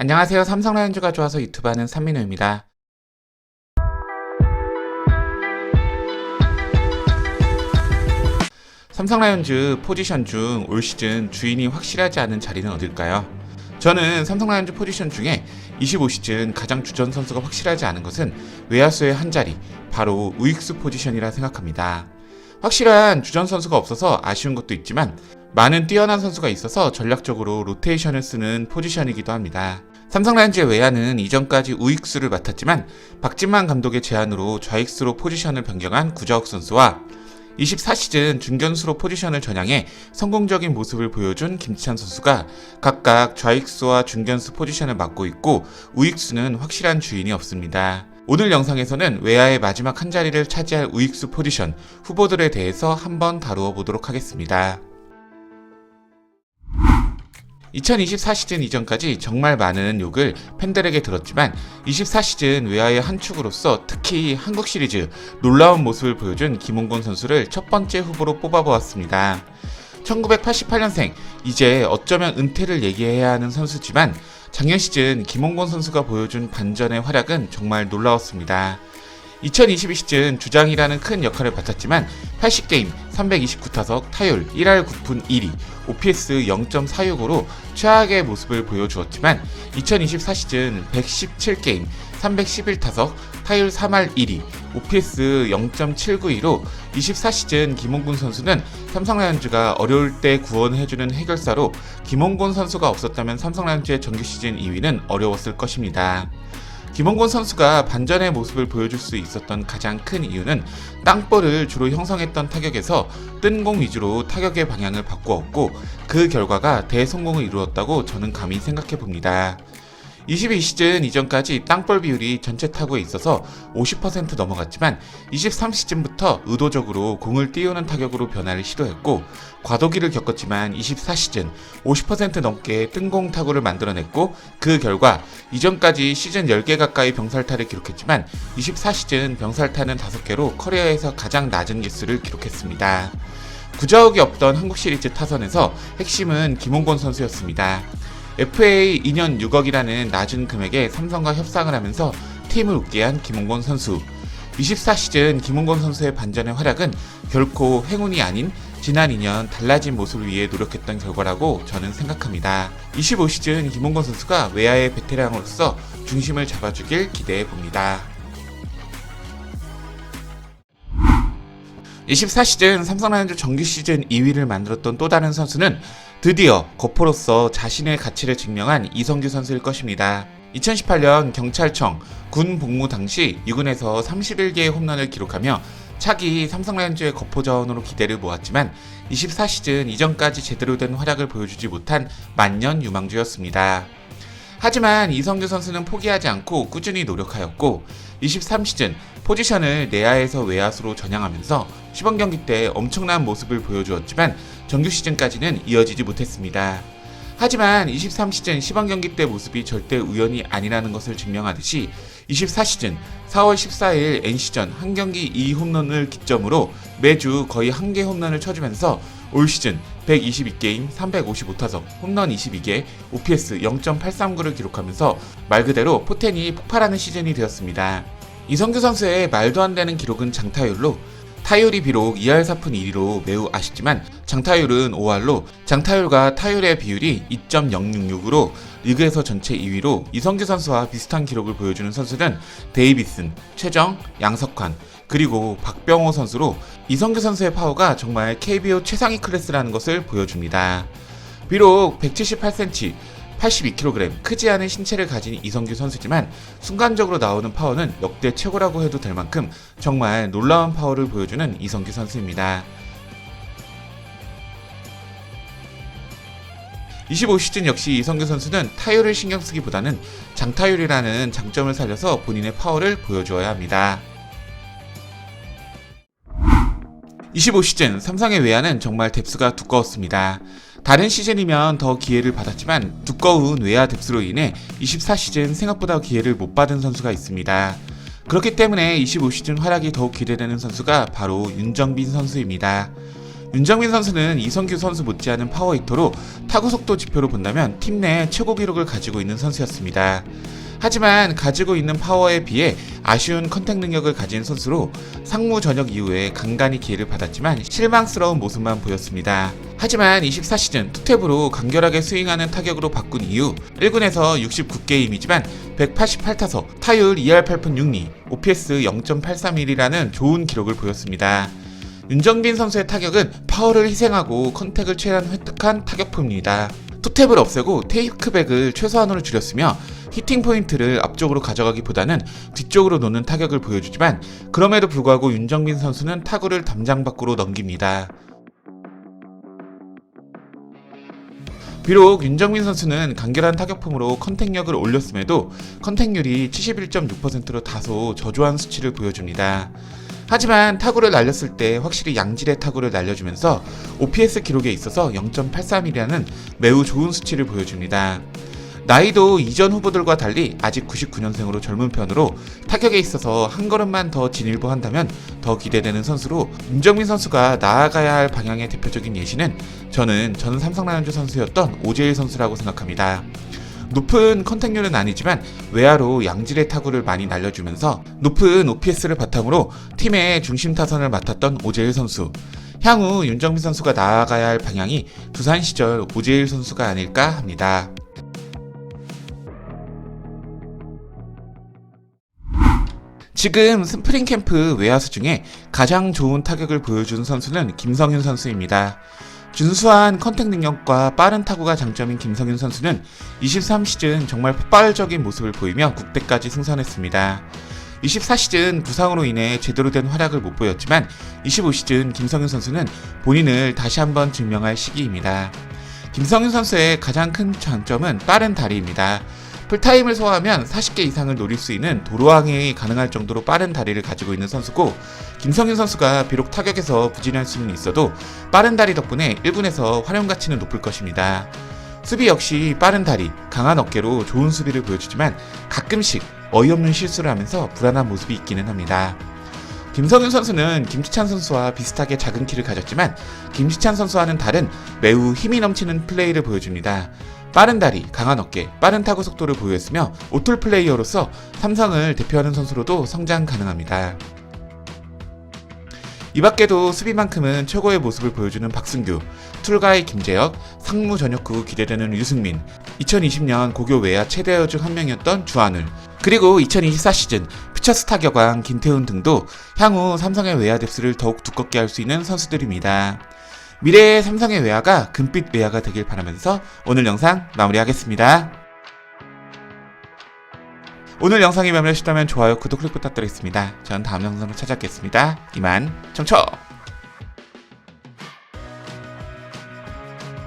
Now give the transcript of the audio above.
안녕하세요. 삼성 라이온즈가 좋아서 유튜브 하는 삼민호입니다. 삼성 라이온즈 포지션 중 올 시즌 주인이 확실하지 않은 자리는 어딜까요? 저는 삼성 라이온즈 포지션 중에 25시즌 가장 주전 선수가 확실하지 않은 것은 외야수의 한 자리, 바로 우익수 포지션이라 생각합니다. 확실한 주전 선수가 없어서 아쉬운 것도 있지만 많은 뛰어난 선수가 있어서 전략적으로 로테이션을 쓰는 포지션이기도 합니다. 삼성 라이온즈의 외야는 이전까지 우익수를 맡았지만 박진만 감독의 제안으로 좌익수로 포지션을 변경한 구자욱 선수와 24시즌 중견수로 포지션을 전향해 성공적인 모습을 보여준 김치찬 선수가 각각 좌익수와 중견수 포지션을 맡고 있고 우익수는 확실한 주인이 없습니다. 오늘 영상에서는 외야의 마지막 한 자리를 차지할 우익수 포지션 후보들에 대해서 한번 다루어 보도록 하겠습니다. 2024 시즌 이전까지 정말 많은 욕을 팬들에게 들었지만 24 시즌 외야의 한 축으로서 특히 한국 시리즈 놀라운 모습을 보여준 김홍곤 선수를 첫 번째 후보로 뽑아보았습니다. 1988년생, 이제 어쩌면 은퇴를 얘기해야 하는 선수지만 작년 시즌 김홍곤 선수가 보여준 반전의 활약은 정말 놀라웠습니다. 2022 시즌 주장이라는 큰 역할을 맡았지만 80게임 329타석 타율 1할 9푼 1위 OPS 0.46으로 최악의 모습을 보여주었지만 2024 시즌 117게임 311타석 타율 3할 1위 OPS 0.792로 24시즌 김홍곤 선수는 삼성 라이온즈가 어려울 때 구원해주는 해결사로 김홍곤 선수가 없었다면 삼성 라이온즈의 정규 시즌 2위는 어려웠을 것입니다. 김원곤 선수가 반전의 모습을 보여줄 수 있었던 가장 큰 이유는 땅볼을 주로 형성했던 타격에서 뜬 공 위주로 타격의 방향을 바꾸었고 그 결과가 대성공을 이루었다고 저는 감히 생각해 봅니다. 22 시즌 이전까지 땅볼 비율이 전체 타구에 있어서 50% 넘어갔지만 23 시즌부터 의도적으로 공을 띄우는 타격으로 변화를 시도했고 과도기를 겪었지만 24 시즌 50% 넘게 뜬공 타구를 만들어냈고 그 결과 이전까지 시즌 10개 가까이 병살타를 기록했지만 24 시즌 병살타는 5개로 커리어에서 가장 낮은 개수를 기록했습니다. 구자욱이 없던 한국 시리즈 타선에서 핵심은 김홍곤 선수였습니다. FA 2년 6억이라는 낮은 금액에 삼성과 협상을 하면서 팀을 웃게 한 김홍곤 선수. 24 시즌 김홍곤 선수의 반전의 활약은 결코 행운이 아닌 지난 2년 달라진 모습을 위해 노력했던 결과라고 저는 생각합니다. 25 시즌 김홍곤 선수가 외야의 베테랑으로서 중심을 잡아주길 기대해 봅니다. 24시즌 삼성 라이온즈 정규 시즌 2위를 만들었던 또 다른 선수는 드디어 거포로서 자신의 가치를 증명한 이성규 선수일 것입니다. 2018년 경찰청 군 복무 당시 2군에서 31개의 홈런을 기록하며 차기 삼성 라이온즈의 거포 자원으로 기대를 모았지만 24시즌 이전까지 제대로 된 활약을 보여주지 못한 만년 유망주였습니다. 하지만 이성규 선수는 포기하지 않고 꾸준히 노력하였고 23시즌 포지션을 내야에서 외야수로 전향하면서 시범 경기 때 엄청난 모습을 보여주었지만 정규 시즌까지는 이어지지 못했습니다. 하지만 23시즌 시범 경기 때 모습이 절대 우연이 아니라는 것을 증명하듯이 24시즌 4월 14일 NC전 한 경기 2홈런을 기점으로 매주 거의 한 개 홈런을 쳐주면서 올 시즌 122게임 355타석 홈런 22개 OPS 0.839를 기록하면서 말 그대로 포텐이 폭발하는 시즌이 되었습니다. 이성규 선수의 말도 안 되는 기록은 장타율로 타율이 비록 2할 4푼 1위로 매우 아쉽지만 장타율은 5할로 장타율과 타율의 비율이 2.066으로 리그에서 전체 2위로 이성규 선수와 비슷한 기록을 보여주는 선수는 데이비슨, 최정, 양석환, 그리고 박병호 선수로 이성규 선수의 파워가 정말 KBO 최상위 클래스라는 것을 보여줍니다. 비록 178cm, 82kg 크지 않은 신체를 가진 이성규 선수지만 순간적으로 나오는 파워는 역대 최고라고 해도 될 만큼 정말 놀라운 파워를 보여주는 이성규 선수입니다. 25시즌 역시 이성규 선수는 타율을 신경 쓰기보다는 장타율이라는 장점을 살려서 본인의 파워를 보여주어야 합니다. 25시즌 삼성의 외야는 정말 뎁스가 두꺼웠습니다. 다른 시즌이면 더 기회를 받았지만 두꺼운 외야 뎁스로 인해 24시즌 생각보다 기회를 못 받은 선수가 있습니다. 그렇기 때문에 25시즌 활약이 더욱 기대되는 선수가 바로 윤정빈 선수입니다. 윤정민 선수는 이성규 선수 못지않은 파워히터로 타구 속도 지표로 본다면 팀 내 최고 기록을 가지고 있는 선수였습니다. 하지만 가지고 있는 파워에 비해 아쉬운 컨택 능력을 가진 선수로 상무 전역 이후에 간간히 기회를 받았지만 실망스러운 모습만 보였습니다. 하지만 24시즌 투탭으로 간결하게 스윙하는 타격으로 바꾼 이후 1군에서 69게임이지만 188타석, 타율 2할 8푼 6리, OPS 0.83일이라는 좋은 기록을 보였습니다. 윤정빈 선수의 타격은 파워를 희생하고 컨택을 최대한 획득한 타격포입니다. 투탭을 없애고 테이크백을 최소한으로 줄였으며 히팅 포인트를 앞쪽으로 가져가기보다는 뒤쪽으로 놓는 타격을 보여주지만 그럼에도 불구하고 윤정빈 선수는 타구를 담장 밖으로 넘깁니다. 비록 윤정민 선수는 간결한 타격폼으로 컨택력을 올렸음에도 컨택률이 71.6%로 다소 저조한 수치를 보여줍니다. 하지만 타구를 날렸을 때 확실히 양질의 타구를 날려주면서 OPS 기록에 있어서 0.83이라는 매우 좋은 수치를 보여줍니다. 나이도 이전 후보들과 달리 아직 99년생으로 젊은 편으로 타격에 있어서 한 걸음만 더 진일보한다면 더 기대되는 선수로 윤정민 선수가 나아가야 할 방향의 대표적인 예시는 저는 전 삼성 라이온즈 선수였던 오재일 선수라고 생각합니다. 높은 컨택률은 아니지만 외야로 양질의 타구를 많이 날려주면서 높은 OPS를 바탕으로 팀의 중심 타선을 맡았던 오재일 선수. 향후 윤정민 선수가 나아가야 할 방향이 두산 시절 오재일 선수가 아닐까 합니다. 지금 스프링 캠프 외야수 중에 가장 좋은 타격을 보여준 선수는 김성윤 선수입니다. 준수한 컨택 능력과 빠른 타구가 장점인 김성윤 선수는 23시즌 정말 폭발적인 모습을 보이며 국대까지 승선했습니다. 24시즌 부상으로 인해 제대로 된 활약을 못 보였지만 25시즌 김성윤 선수는 본인을 다시 한번 증명할 시기입니다. 김성윤 선수의 가장 큰 장점은 빠른 다리입니다. 풀타임을 소화하면 40개 이상을 노릴 수 있는 도로항이 가능할 정도로 빠른 다리를 가지고 있는 선수고 김성윤 선수가 비록 타격에서 부진할 수는 있어도 빠른 다리 덕분에 1군에서 활용 가치는 높을 것입니다. 수비 역시 빠른 다리, 강한 어깨로 좋은 수비를 보여주지만 가끔씩 어이없는 실수를 하면서 불안한 모습이 있기는 합니다. 김성윤 선수는 김지찬 선수와 비슷하게 작은 키를 가졌지만 김지찬 선수와는 다른 매우 힘이 넘치는 플레이를 보여줍니다. 빠른 다리, 강한 어깨, 빠른 타구 속도를 보유했으며 오툴 플레이어로서 삼성을 대표하는 선수로도 성장 가능합니다. 이 밖에도 수비만큼은 최고의 모습을 보여주는 박승규, 툴가이 김재혁, 상무 전역 후 기대되는 유승민, 2020년 고교 외야 최대어 중 한 명이었던 주한울, 그리고 2024 시즌 피처스 타 격왕 김태훈 등도 향후 삼성의 외야 뎁스를 더욱 두껍게 할 수 있는 선수들입니다. 미래의 삼성의 외야가 금빛 외야가 되길 바라면서 오늘 영상 마무리하겠습니다. 오늘 영상이 마음에 드셨다면 좋아요, 구독, 클릭 부탁드리겠습니다. 전 다음 영상으로 찾아뵙겠습니다. 이만 청초!